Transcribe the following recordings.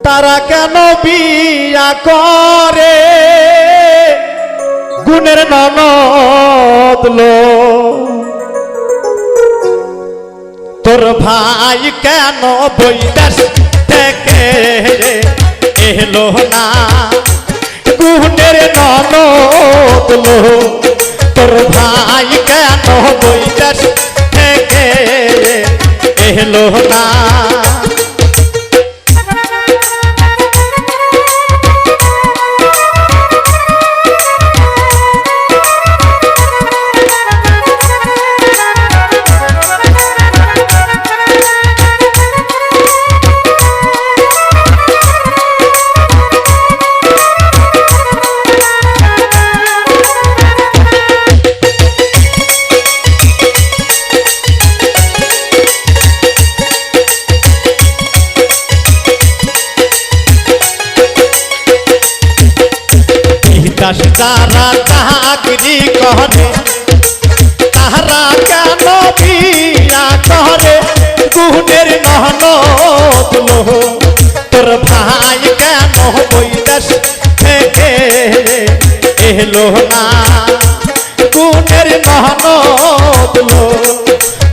তারা কেন বিয়া করে? গুণের ননদ লো। তোর ভাই কেন বৈদাস থেকে এলো না? গুণের ননদ তোর ভাই কেন বৈদাস থেকে এলো না? দাস তারা চাকরি করে, তাহারা কেন বিয়া করে? গুণের নহন তোর ভাই কেন বৈদাস এলো না? গুণের নহন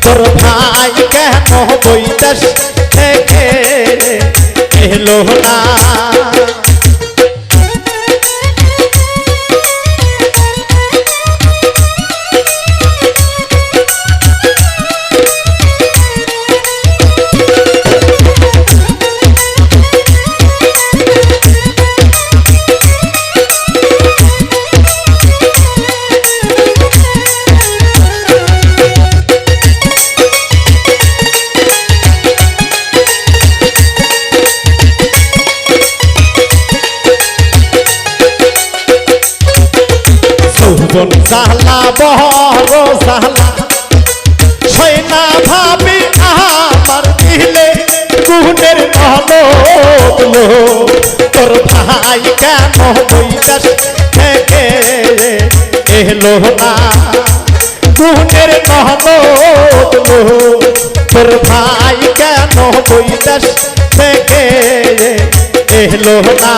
তোর ভাই কেন বৈদাস এলো না? যৌবন জালা বহর জালা সৈনা ভাবি আমার দিলে গুণের নহলো তোর ভাই কেন বৈদাস থেকে এলো না? গুণের নহলো তোর ভাই কেন বৈদাস থেকে এলো না?